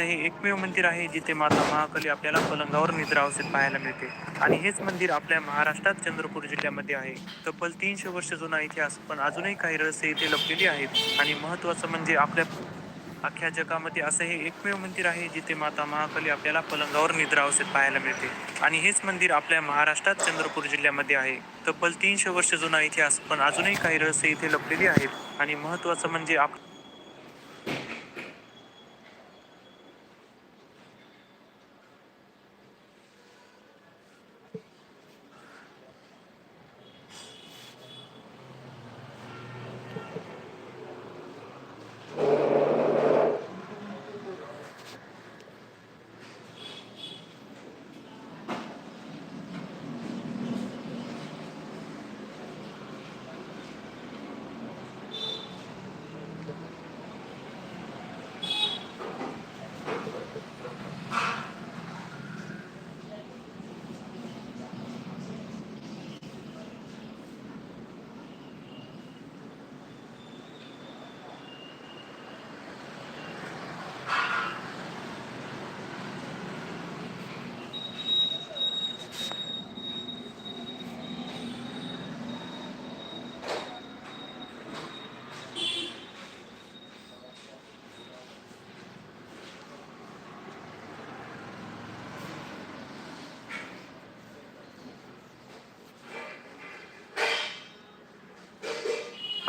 असं हे एकमेव मंदिर आहे जिथे माता महाकाली आपल्याला पलंगावर निद्रा अवसेत पाहायला मिळते. आणि हेच मंदिर आपल्या महाराष्ट्रात चंद्रपूर जिल्ह्यामध्ये आहे. तब्बल तीनशे वर्ष जुना इतिहास पण अजूनही काही रहस्य इथे लपलेली आहेत. आणि महत्वाचं म्हणजे आपल्या अख्ख्या जगामध्ये असं हे एकमेव मंदिर आहे जिथे माता महाकाली आपल्याला पलंगावर निद्रा अवसेत पाहायला मिळते. आणि हेच मंदिर आपल्या महाराष्ट्रात चंद्रपूर जिल्ह्यामध्ये आहे. तब्बल तीनशे वर्ष जुना इतिहास पण अजूनही काही रहस्य इथे लपलेली आहेत. आणि महत्वाचं म्हणजे आप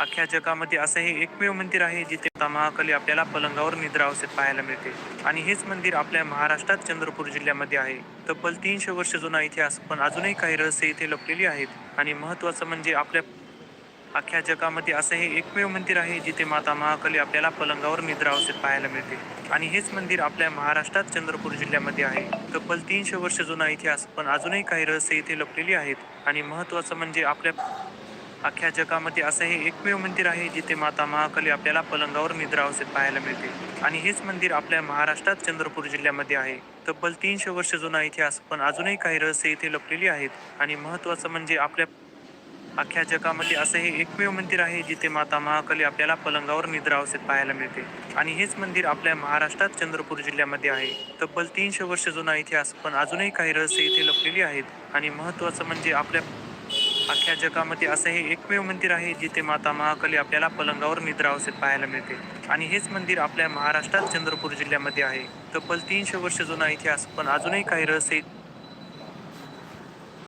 अख्ख्या जगामध्ये असं हे एकमेव मंदिर आहे जिथे महाकाली आपल्याला पलंगावर निद्रा अवसेत पाहायला मिळते. आणि हेच मंदिर आपल्या महाराष्ट्रात चंद्रपूर जिल्ह्यामध्ये आहे. तब्बल तीनशे वर्ष जुना इतिहास पण अजूनही काही रहस्य इथे लपलेली आहेत. आणि महत्वाचं म्हणजे आपल्या अख्ख्या जगामध्ये असं हे एकमेव मंदिर आहे जिथे माता महाकाली आपल्याला पलंगावर निद्रा अवसेत पाहायला मिळते. आणि हेच मंदिर आपल्या महाराष्ट्रात चंद्रपूर जिल्ह्यामध्ये आहे. तब्बल तीनशे वर्ष जुना इतिहास पण अजूनही काही रहस्य इथे लपलेली आहेत. आणि महत्वाचं म्हणजे आपल्या अख्ख्या जगामध्ये असं हे एकमेव मंदिर आहे जिथे माता महाकाली आपल्याला पलंगावर निद्रा अवसेत पाहायला मिळते. आणि हेच मंदिर आपल्या महाराष्ट्रात चंद्रपूर जिल्ह्यामध्ये आहे. तब्बल तीनशे वर्ष जुना इतिहास पण अजूनही काही रहस्य इथे लपलेली आहेत. आणि महत्वाचं म्हणजे आपल्या अख्ख्या जगामध्ये असं हे एकमेव मंदिर आहे जिथे माता महाकाली आपल्याला पलंगावर निद्रा अवसेत पाहायला मिळते. आणि हेच मंदिर आपल्या महाराष्ट्रात चंद्रपूर जिल्ह्यामध्ये आहे. तब्बल तीनशे वर्ष जुना इतिहास पण अजूनही काही रहस्य इथे लपलेली आहेत. आणि महत्वाचं म्हणजे आपल्या अख्ख्या जगामध्ये असं हे एकमेव मंदिर आहे जिथे माता महाकाली आपल्याला पलंगावर निद्रा अवसेत पाहायला मिळते. आणि हेच मंदिर आपल्या महाराष्ट्रात चंद्रपूर जिल्ह्यामध्ये आहे. तब्बल तीनशे वर्ष जुना इतिहास पण अजूनही काही रहस्य